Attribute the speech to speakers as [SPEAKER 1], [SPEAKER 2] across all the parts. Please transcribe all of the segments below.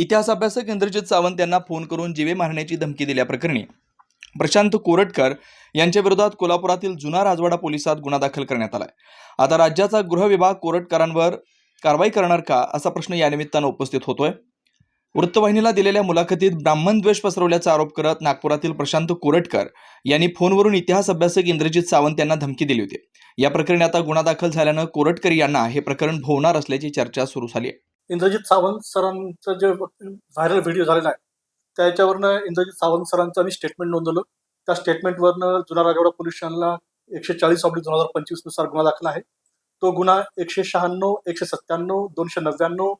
[SPEAKER 1] इतिहास अभ्यासक इंद्रजित सावंत यांना फोन करून जीवे मारण्याची धमकी दिल्याप्रकरणी प्रशांत कोरटकर यांच्या विरोधात कोल्हापुरातील जुना राजवाडा पोलिसात गुन्हा दाखल करण्यात आलाय. आता राज्याचा गृह विभाग कोरटकरांवर कारवाई करणार का असा प्रश्न यानिमित्तानं उपस्थित होतोय. वृत्तवाहिनीला दिलेल्या मुलाखतीत ब्राह्मण द्वेष पसरवल्याचा आरोप करत नागपुरातील प्रशांत कोरटकर यांनी फोनवरून इतिहास अभ्यासक इंद्रजित सावंत यांना धमकी दिली होती. या प्रकरणी आता गुन्हा दाखल झाल्यानं कोरटकर यांना हे प्रकरण भोवणार असल्याची चर्चा सुरू झाली आहे.
[SPEAKER 2] इंद्रजित सावंत सरांचं जे व्हायरल व्हिडिओ झालेला आहे त्याच्यावरनं इंद्रजित सावंत सरांचं आम्ही स्टेटमेंट नोंदवलं. त्या स्टेटमेंटवरनं जुना राजवाडा पोलीस स्टेशनला एकशे चाळीस ऑब्लिक दोन हजार पंचवीसनुसार गुन्हा दाखल आहे. तो गुन्हा एकशे शहाण्णव एकशे सत्त्याण्णव दोनशे नव्याण्णव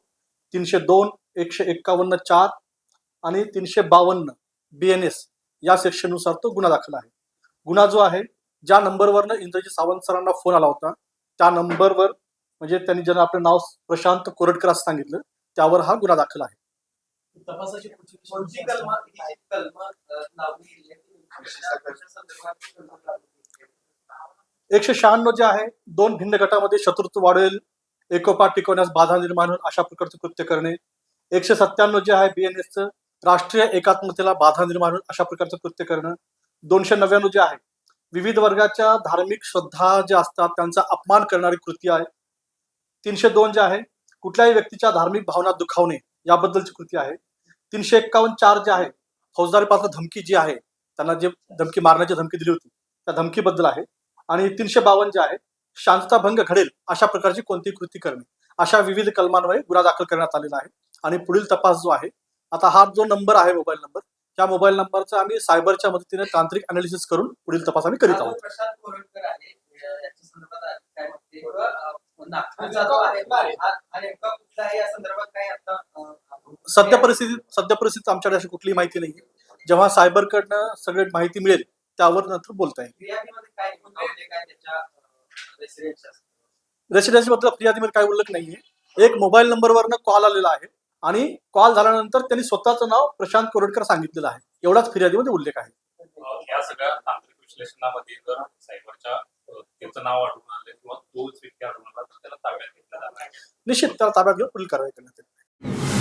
[SPEAKER 2] तीनशे दोन एकशे एक्कावन्न चार आणि तीनशे बावन्न बी एन एस या सेक्शननुसार तो गुन्हा दाखल आहे. गुन्हा जो आहे ज्या नंबरवरनं इंद्रजित सावंत सरांना फोन आला होता त्या नंबरवर म्हणजे त्यांनी ज्यांना आपलं नाव प्रशांत कोरटकर असं सांगितलं त्यावर हा गुन्हा दाखल आहे.
[SPEAKER 3] तपासाची पुढची कोणती कलम आहेत कलम लावली
[SPEAKER 2] एकशे शहाण्णव जे आहे दोन भिन्न गटामध्ये शत्रुत्व वाढवेल एकोपा टिकवण्यास बाधा निर्माण होईल अशा प्रकारचं कृत्य करणे. एकशे सत्त्याण्णव जे आहे बीएनएसचं राष्ट्रीय एकात्मतेला बाधा निर्माण होईल अशा प्रकारचं कृत्य करणं. दोनशे नव्याण्णव जे आहे विविध वर्गाच्या धार्मिक श्रद्धा ज्या असतात त्यांचा अपमान करणारी कृती आहे. तीनशे दोन जे आहे कुठल्याही व्यक्तीच्या धार्मिक भावना दुखावणे याबद्दलची कृती आहे. तीनशे एक्कावन्न चार जे आहे फौजदारी पात्र धमकी जी आहे त्यांना जे धमकी मारण्याची धमकी दिली होती त्या धमकीबद्दल आहे. आणि तीनशे बावन्न जे आहे शांतता भंग घडेल अशा प्रकारची कोणतीही कृती करणे. अशा विविध कलमांवर गुन्हा दाखल करण्यात आलेला आहे. आणि पुढील तपास जो आहे आता हा जो नंबर आहे मोबाईल नंबर त्या मोबाईल नंबरचा आम्ही सायबरच्या मदतीने तांत्रिक अनालिसिस करून पुढील तपास आम्ही करीत आहोत
[SPEAKER 3] प्रशांत कोरटकर आहे अं, याच्या संदर्भात काय म्हणते अं, नागपूरचा जो आहे हा नेमका कुठला आहे या संदर्भात काय आता अं, आपण-
[SPEAKER 2] सध्या परिस्थितीत सध्या परिस्थितीत आमच्याकडे अशी कुठलीही माहिती नाही जेव्हा सायबरकडनं सगळी माहिती मिळेल त्यावर नंतर बोलता येईल.
[SPEAKER 3] फिर्यादीमध्ये काय नोंदवले काय त्याच्या रेसिडेन्स
[SPEAKER 2] रेसिडेन्सी बद्दल फिर्यादीमध्ये काय उल्लेख नाहीये. एक मोबाईल नंबरवरनं कॉल आलेला आहे. आणि कॉल झाल्यानंतर त्यांनी स्वतःचं नाव प्रशांत कोरटकर सांगितलेलं आहे. एवढाच फिर्यादीमध्ये उल्लेख आहे.
[SPEAKER 4] अ, या सगळ्या तांत्रिक विश्लेषणामध्ये जर सायबरच्या त्याचं नाव आढळून आलं किंवा तोच व्यक्ती आढळून आला तर त्याला ताब्यात घेतला जाणार आहे
[SPEAKER 2] निश्चित त्याला ताब्यात घेऊन पुढील कारवाई करण्यात येईल.